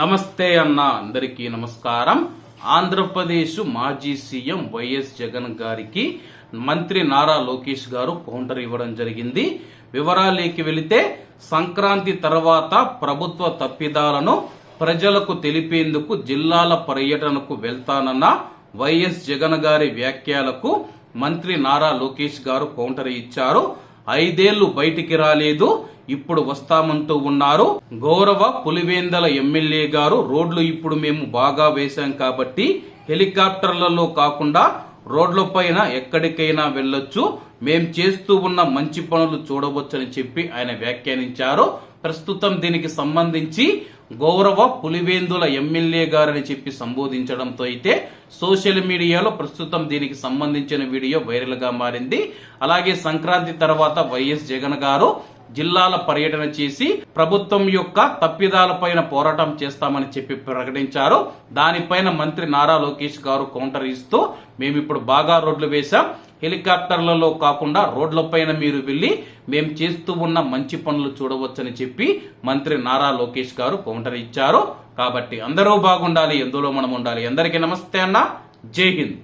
నమస్తే అన్న అందరికీ నమస్కారం. ఆంధ్రప్రదేశ్ మాజీ సీఎం వైఎస్ జగన్ గారికి మంత్రి నారా లోకేష్ గారు కౌంటర్ ఇవ్వడం జరిగింది. వివరాలేకి వెళితే సంక్రాంతి తర్వాత ప్రభుత్వ తప్పిదాలను ప్రజలకు తెలిపేందుకు జిల్లాల పర్యటనకు వెళ్తానన్న వైఎస్ జగన్ గారి వ్యాఖ్యలకు మంత్రి నారా లోకేష్ గారు కౌంటర్ ఇచ్చారు. ఐదేళ్ళు బయటికి రాలేదు. ఇప్పుడు వస్తామంటూ ఉన్నారు. గౌరవ పులివేందల ఎమ్మెల్యే గారు రోడ్లు ఇప్పుడు మేము బాగా వేశాం కాబట్టి హెలికాప్టర్లలో కాకుండా రోడ్లపైన ఎక్కడికైనా వెళ్ళొచ్చు. మేం చేస్తూ ఉన్న మంచి పనులు చూడవచ్చని చెప్పి ఆయన వ్యాఖ్యానించారు. ప్రస్తుతం దీనికి సంబంధించి గౌరవ పులివేందుల ఎమ్మెల్యే గారని చెప్పి సంబోధించడంతో అయితే సోషల్ మీడియాలో ప్రస్తుతం దీనికి సంబంధించిన వీడియో వైరల్గా మారింది. అలాగే సంక్రాంతి తర్వాత వైఎస్ జగన్ గారు జిల్లాల పర్యటన చేసి ప్రభుత్వం యొక్క తప్పిదాలపైన పోరాటం చేస్తామని చెప్పి ప్రకటించారు. దానిపైన మంత్రి నారా లోకేష్ గారు కౌంటర్ ఇస్తూ మేము ఇప్పుడు బాగా రోడ్లు వేశాం. హెలికాప్టర్లలో కాకుండా రోడ్లపైన మీరు వెళ్ళి మేము చేస్తూ ఉన్న మంచి పనులు చూడవచ్చని చెప్పి మంత్రి నారా లోకేష్ గారు కౌంటర్ ఇచ్చారు. కాబట్టి అందరూ బాగుండాలి ఎందులో మనం ఉండాలి. అందరికీ నమస్తే అన్న. జై హింద్.